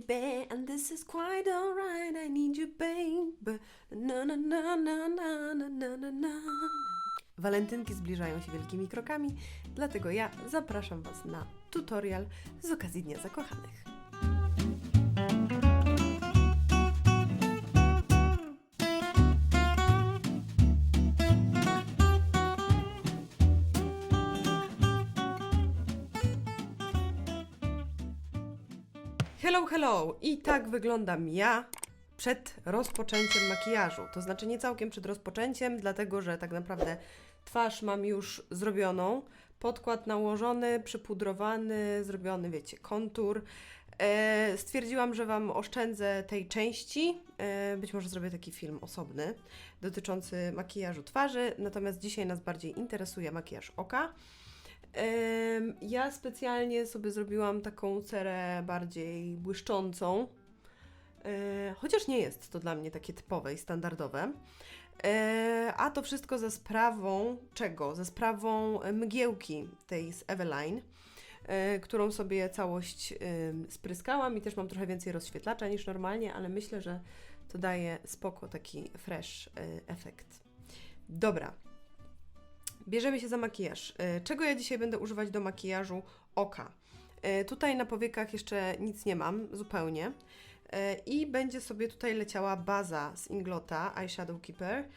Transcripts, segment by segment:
baby, and this is quite alright. I need you, baby. Na na na na na na na na na. Walentynki zbliżają się wielkimi krokami, dlatego ja zapraszam Was na tutorial z okazji Dnia Zakochanych. Hello, hello! I tak wyglądam ja przed rozpoczęciem makijażu. To znaczy nie całkiem przed rozpoczęciem, dlatego że tak naprawdę twarz mam już zrobioną, podkład nałożony, przypudrowany, zrobiony, wiecie, kontur. E, stwierdziłam, że Wam oszczędzę tej części. E, być może zrobię taki film osobny dotyczący makijażu twarzy, natomiast dzisiaj nas bardziej interesuje makijaż oka. Ja specjalnie sobie zrobiłam taką cerę bardziej błyszczącą, e, chociaż nie jest to dla mnie takie typowe i standardowe. E, A to wszystko ze sprawą czego? Ze sprawą mgiełki tej z Eveline, e, którą sobie całość spryskałam i też mam trochę więcej rozświetlacza niż normalnie, ale myślę, że to daje spoko taki fresh efekt. Dobra, Bierzemy się za makijaż. E, Czego ja dzisiaj będę używać do makijażu oka? E, Tutaj na powiekach jeszcze nic nie mam, zupełnie. E, I będzie sobie tutaj leciała baza z Inglota Eyeshadow Keeper.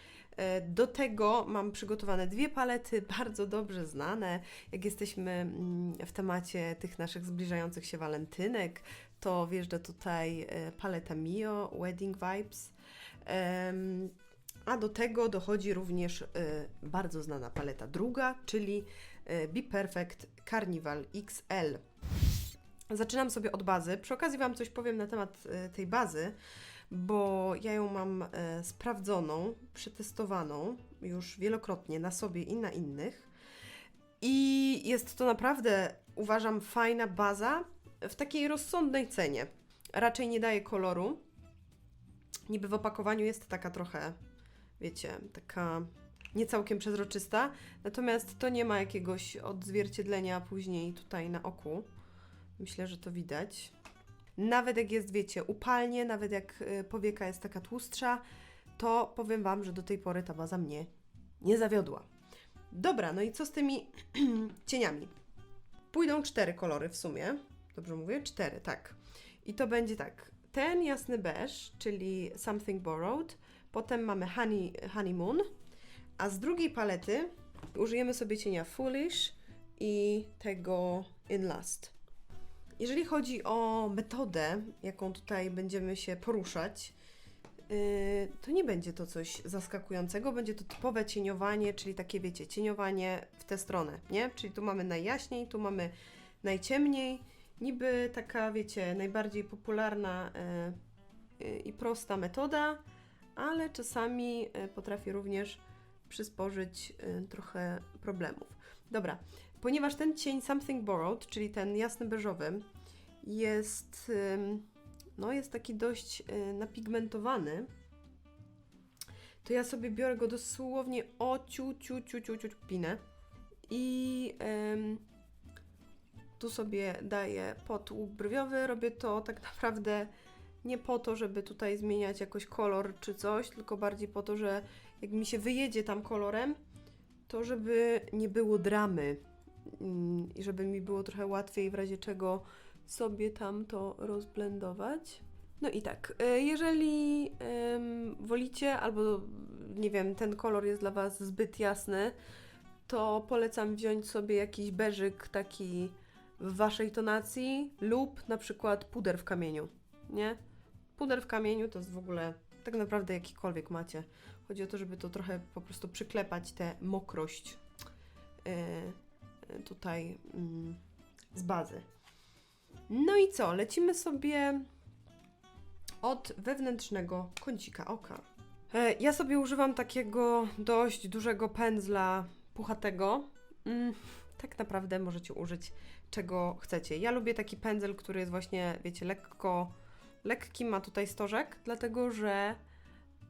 Do tego mam przygotowane dwie palety, bardzo dobrze znane. Jak jesteśmy mm, w temacie tych naszych zbliżających się walentynek, to wjeżdża tutaj paleta Mio Wedding Vibes. A do tego dochodzi również y, bardzo znana paleta druga, czyli y, Be Perfect Carnival XL. Zaczynam sobie od bazy. Przy okazji Wam coś powiem na temat y, tej bazy, bo ja ją mam sprawdzoną, przetestowaną już wielokrotnie na sobie i na innych. I jest to naprawdę, uważam, fajna baza w takiej rozsądnej cenie. Raczej nie daje koloru. Niby w opakowaniu jest taka trochę wiecie, taka nie całkiem przezroczysta, natomiast to nie ma jakiegoś odzwierciedlenia później tutaj na oku. Myślę, że to widać. Nawet jak jest, wiecie, upalnie, nawet jak y, powieka jest taka tłustsza, to powiem Wam, że do tej pory ta baza mnie nie zawiodła. Dobra, no i co z tymi cieniami? Pójdą cztery kolory w sumie. Dobrze mówię? Cztery, tak. I to będzie tak. Ten jasny beż, czyli Something Borrowed, Potem mamy honey, Honeymoon, a z drugiej palety użyjemy sobie cienia Foolish i tego In Lust. Jeżeli chodzi o metodę, jaką tutaj będziemy się poruszać, yy, to nie będzie to coś zaskakującego, będzie to typowe cieniowanie, czyli takie wiecie, cieniowanie w tę stronę, nie? Czyli tu mamy najjaśniej, tu mamy najciemniej, niby taka wiecie, najbardziej popularna yy, yy, i prosta metoda, ale czasami e, potrafi również przysporzyć e, trochę problemów. Dobra, ponieważ ten cień Something Borrowed, czyli ten jasny beżowy, jest, no, jest taki dość e, napigmentowany, to ja sobie biorę go dosłownie o ciu, ciu, ciu, ciu, ciu, pinę i ym, tu sobie daję potłuk brwiowy. Robię to tak naprawdę nie po to, żeby tutaj zmieniać jakoś kolor czy coś, tylko bardziej po to, że jak mi się wyjedzie tam kolorem, to żeby nie było dramy mm, i żeby mi było trochę łatwiej w razie czego sobie tam to rozblendować. No i tak, y, jeżeli wolicie, albo nie wiem, ten kolor jest dla Was zbyt jasny, to polecam wziąć sobie jakiś beżyk taki w Waszej tonacji lub na przykład puder w kamieniu, nie? Puder w kamieniu to jest w ogóle tak naprawdę jakikolwiek macie. Chodzi o to, żeby to trochę po prostu przyklepać tę mokrość yy, tutaj mm, z bazy. No i co? Lecimy sobie od wewnętrznego kącika oka. E, Ja sobie używam takiego dość dużego pędzla puchatego. Mm, tak naprawdę możecie użyć czego chcecie. Ja lubię taki pędzel, który jest właśnie, wiecie, lekko lekki ma tutaj stożek, dlatego że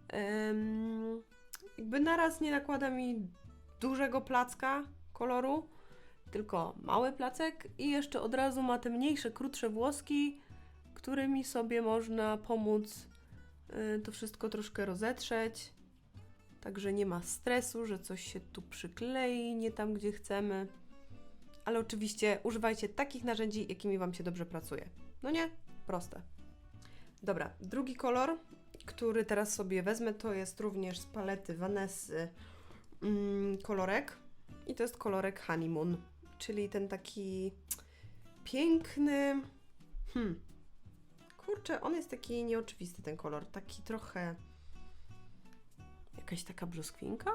em, jakby naraz nie nakłada mi dużego placka koloru, tylko mały placek i jeszcze od razu ma te mniejsze, krótsze włoski, którymi sobie można pomóc y, to wszystko troszkę rozetrzeć. Także nie ma stresu, że coś się tu przyklei nie tam, gdzie chcemy. Ale oczywiście używajcie takich narzędzi, jakimi Wam się dobrze pracuje. No nie? Proste. Dobra, drugi kolor, który teraz sobie wezmę, to jest również z palety Vanessy mm, kolorek. I to jest kolorek Honeymoon, czyli ten taki piękny. Hmm. Kurczę, on jest taki nieoczywisty, ten kolor. Taki trochę. Jakaś taka brzoskwinka.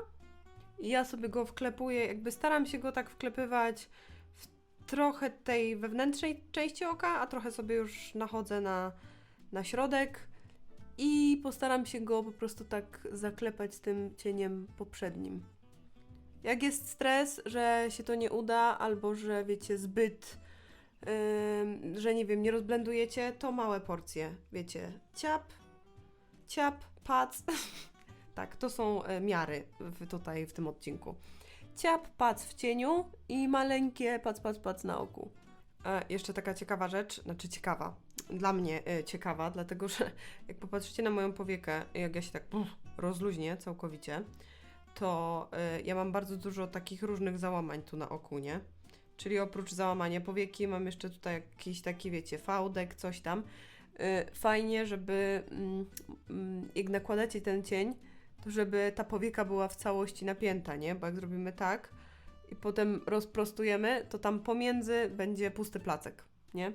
I ja sobie go wklepuję, jakby staram się go tak wklepywać w trochę tej wewnętrznej części oka, a trochę sobie już nachodzę na, na środek i postaram się go po prostu tak zaklepać tym cieniem poprzednim. Jak jest stres, że się to nie uda, albo że wiecie, zbyt, ym, że nie wiem, nie rozblendujecie, to małe porcje, wiecie, ciap, ciap, pac. tak, to są e, miary w, tutaj w tym odcinku. Ciap, pac w cieniu i maleńkie pac, pac, pac na oku. E, jeszcze taka ciekawa rzecz, znaczy ciekawa, dla mnie e, ciekawa, dlatego że jak popatrzycie na moją powiekę, jak ja się tak rozluźnię całkowicie, to y, ja mam bardzo dużo takich różnych załamań tu na oku, nie? Czyli oprócz załamania powieki mam jeszcze tutaj jakiś taki, wiecie, fałdek, coś tam. Y, fajnie, żeby mm, mm, jak nakładacie ten cień, to żeby ta powieka była w całości napięta, nie? Bo jak zrobimy tak i potem rozprostujemy, to tam pomiędzy będzie pusty placek, nie?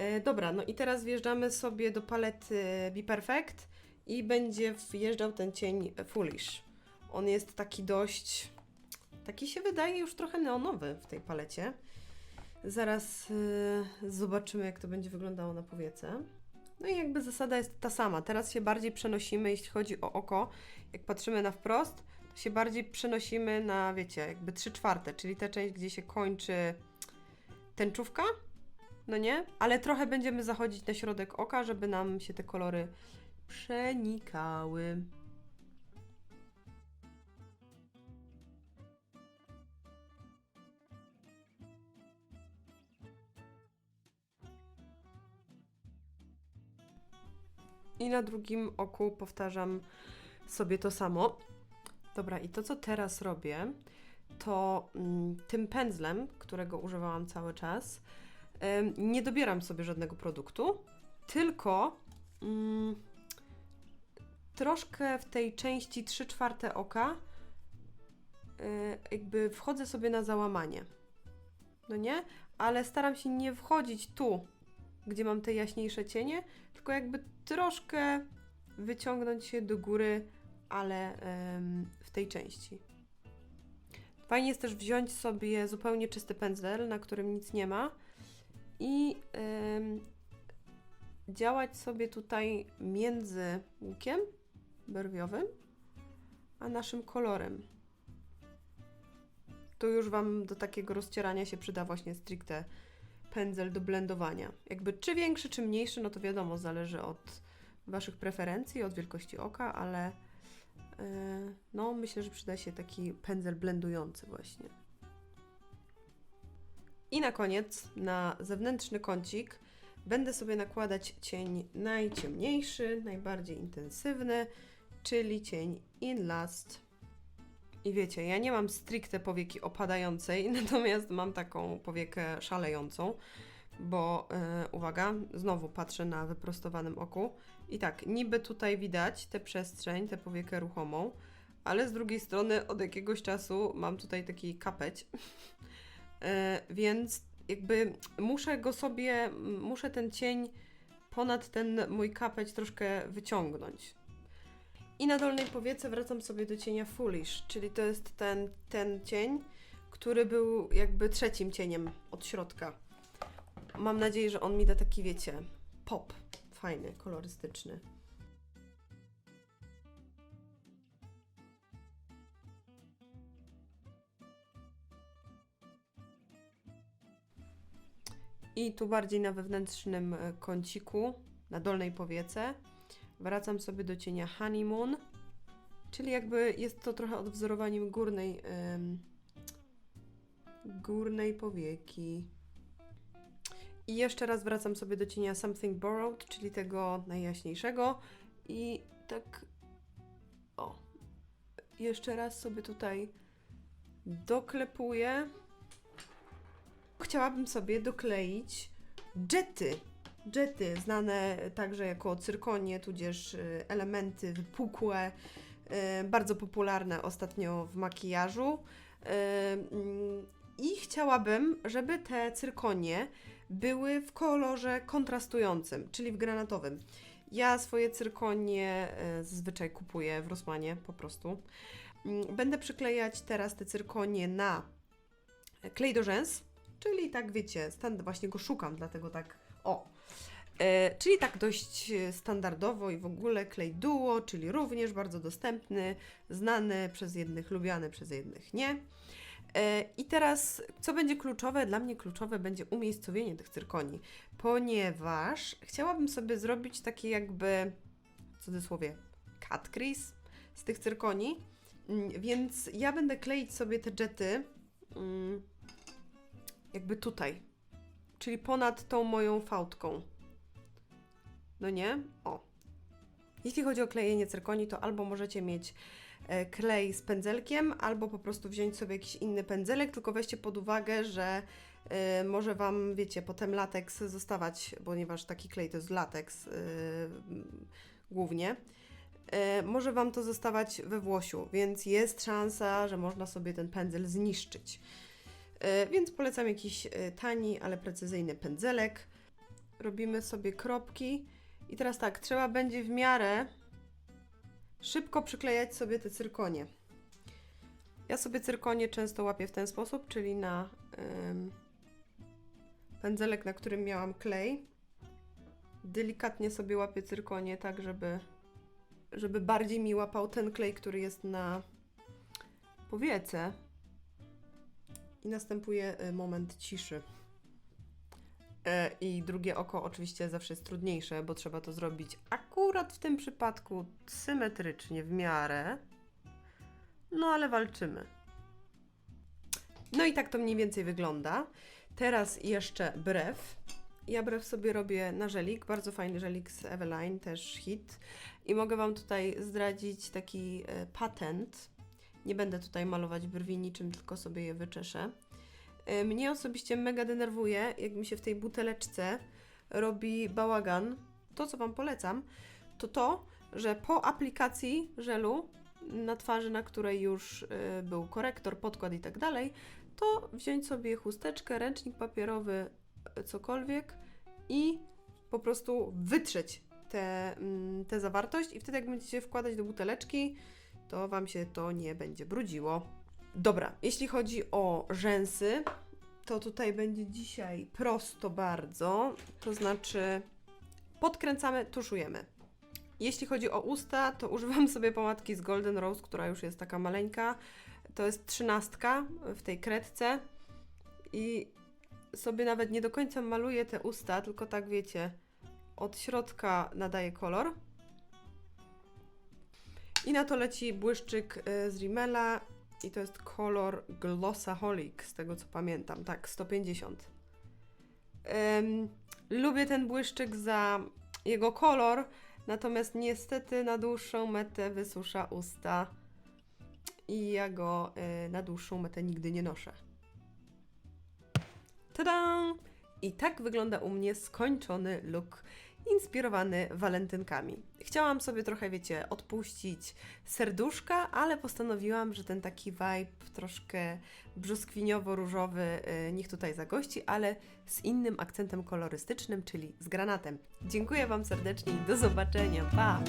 Y, dobra, no i teraz wjeżdżamy sobie do palety Be Perfect i będzie wjeżdżał ten cień Foolish. On jest taki dość. Taki się wydaje już trochę neonowy w tej palecie. Zaraz yy, zobaczymy, jak to będzie wyglądało na powiece. No i jakby zasada jest ta sama. Teraz się bardziej przenosimy, jeśli chodzi o oko. Jak patrzymy na wprost, to się bardziej przenosimy na, wiecie, jakby 3 czwarte, czyli ta część, gdzie się kończy tęczówka, no nie? Ale trochę będziemy zachodzić na środek oka, żeby nam się te kolory przenikały. I na drugim oku powtarzam sobie to samo. Dobra, i to co teraz robię, to mm, tym pędzlem, którego używałam cały czas, nie dobieram sobie żadnego produktu, tylko mm, troszkę w tej części 3 czwarte oka y, jakby wchodzę sobie na załamanie. No nie? Ale staram się nie wchodzić tu, gdzie mam te jaśniejsze cienie, tylko jakby troszkę wyciągnąć się do góry, ale w tej części. Fajnie jest też wziąć sobie zupełnie czysty pędzel, na którym nic nie ma i działać sobie tutaj między łukiem berwiowym a naszym kolorem. Tu już Wam do takiego rozcierania się przyda właśnie stricte pędzel do blendowania. Jakby czy większy, czy mniejszy, no to wiadomo, zależy od Waszych preferencji, od wielkości oka, ale yy, no myślę, że przyda się taki pędzel blendujący właśnie. I na koniec, na zewnętrzny kącik, będę sobie nakładać cień najciemniejszy, najbardziej intensywny, czyli cień In Last. I wiecie, ja nie mam stricte powieki opadającej, natomiast mam taką powiekę szalejącą, bo yy, uwaga, znowu patrzę na wyprostowanym oku i tak, niby tutaj widać tę przestrzeń, tę powiekę ruchomą, ale z drugiej strony od jakiegoś czasu mam tutaj taki kapeć, więc jakby muszę go sobie, muszę ten cień ponad ten mój kapeć troszkę wyciągnąć. I na dolnej powiece wracam sobie do cienia Foolish, czyli to jest ten, ten cień, który był jakby trzecim cieniem od środka. Mam nadzieję, że on mi da taki, wiecie, pop. Fajny, kolorystyczny. I tu bardziej na wewnętrznym e, kąciku, na dolnej powiece, wracam sobie do cienia Honeymoon, czyli jakby jest to trochę odwzorowaniem górnej, górnej powieki. I jeszcze raz wracam sobie do cienia Something Borrowed, czyli tego najjaśniejszego. I tak. O. Jeszcze raz sobie tutaj doklepuję. Chciałabym sobie dokleić jety. Jety, znane także jako cyrkonie, tudzież y, elementy wypukłe, y, bardzo popularne ostatnio w makijażu. Y, mm, I chciałabym, żeby te cyrkonie były w kolorze kontrastującym, czyli w granatowym. Ja swoje cyrkonie zazwyczaj kupuję w Rosmanie po prostu. Mm, Będę przyklejać teraz te cyrkonie na klej do rzęs, czyli tak wiecie, stand, właśnie go szukam, dlatego tak o. E, czyli tak dość e, standardowo i w ogóle klej duo, czyli również bardzo dostępny, znany przez jednych, lubiany przez jednych nie. E, I teraz, co będzie kluczowe? Dla mnie kluczowe będzie umiejscowienie tych cyrkoni, ponieważ chciałabym sobie zrobić takie jakby, w cudzysłowie, cut crease z tych cyrkoni, Mm, więc ja będę kleić sobie te jety mm, jakby tutaj, czyli ponad tą moją fałdką. No nie? O. Jeśli chodzi o klejenie cyrkoni, to albo możecie mieć e, klej z pędzelkiem, albo po prostu wziąć sobie jakiś inny pędzelek, tylko weźcie pod uwagę, że e, może Wam, wiecie, potem lateks zostawać, ponieważ taki klej to jest lateks m, głównie. E, może Wam to zostawać we włosiu, więc jest szansa, że można sobie ten pędzel zniszczyć. E, Więc polecam jakiś e, tani, ale precyzyjny pędzelek. Robimy sobie kropki. I teraz tak, trzeba będzie w miarę szybko przyklejać sobie te cyrkonie. Ja sobie cyrkonie często łapię w ten sposób, czyli na ym, pędzelek, na którym miałam klej. Delikatnie sobie łapię cyrkonie, tak żeby, żeby bardziej mi łapał ten klej, który jest na powiece. Następuje y, moment ciszy. E, I drugie oko oczywiście zawsze jest trudniejsze, bo trzeba to zrobić akurat w tym przypadku symetrycznie, w miarę. No ale walczymy. No i tak to mniej więcej wygląda. Teraz jeszcze brew. Ja brew sobie robię na żelik, bardzo fajny żelik z Eveline, też hit. I mogę Wam tutaj zdradzić taki e, patent. Nie będę tutaj malować brwi niczym, tylko sobie je wyczeszę. E, Mnie osobiście mega denerwuje, jak mi się w tej buteleczce robi bałagan. To, co Wam polecam, to to, że po aplikacji żelu na twarzy, na której już y, był korektor, podkład i tak dalej, to wziąć sobie chusteczkę, ręcznik papierowy, y, cokolwiek i po prostu wytrzeć mm, tę zawartość i wtedy jak będziecie wkładać do buteleczki, to Wam się to nie będzie brudziło. Dobra, jeśli chodzi o rzęsy, to tutaj będzie dzisiaj prosto bardzo, to znaczy podkręcamy, tuszujemy. Jeśli chodzi o usta, to używam sobie pomadki z Golden Rose, która już jest taka maleńka. To jest trzynastka w tej kredce i sobie nawet nie do końca maluję te usta, tylko tak wiecie, od środka nadaję kolor. I na to leci błyszczyk y, z Rimmela i to jest kolor Glossaholic, z tego co pamiętam, tak, 150. Ym, lubię ten błyszczyk za jego kolor, natomiast niestety na dłuższą metę wysusza usta i ja go y, na dłuższą metę nigdy nie noszę. Tada! I tak wygląda u mnie skończony look inspirowany walentynkami. Chciałam sobie trochę, wiecie, odpuścić serduszka, ale postanowiłam, że ten taki vibe troszkę brzoskwiniowo-różowy y, niech tutaj zagości, ale z innym akcentem kolorystycznym, czyli z granatem. Dziękuję Wam serdecznie i do zobaczenia. Pa!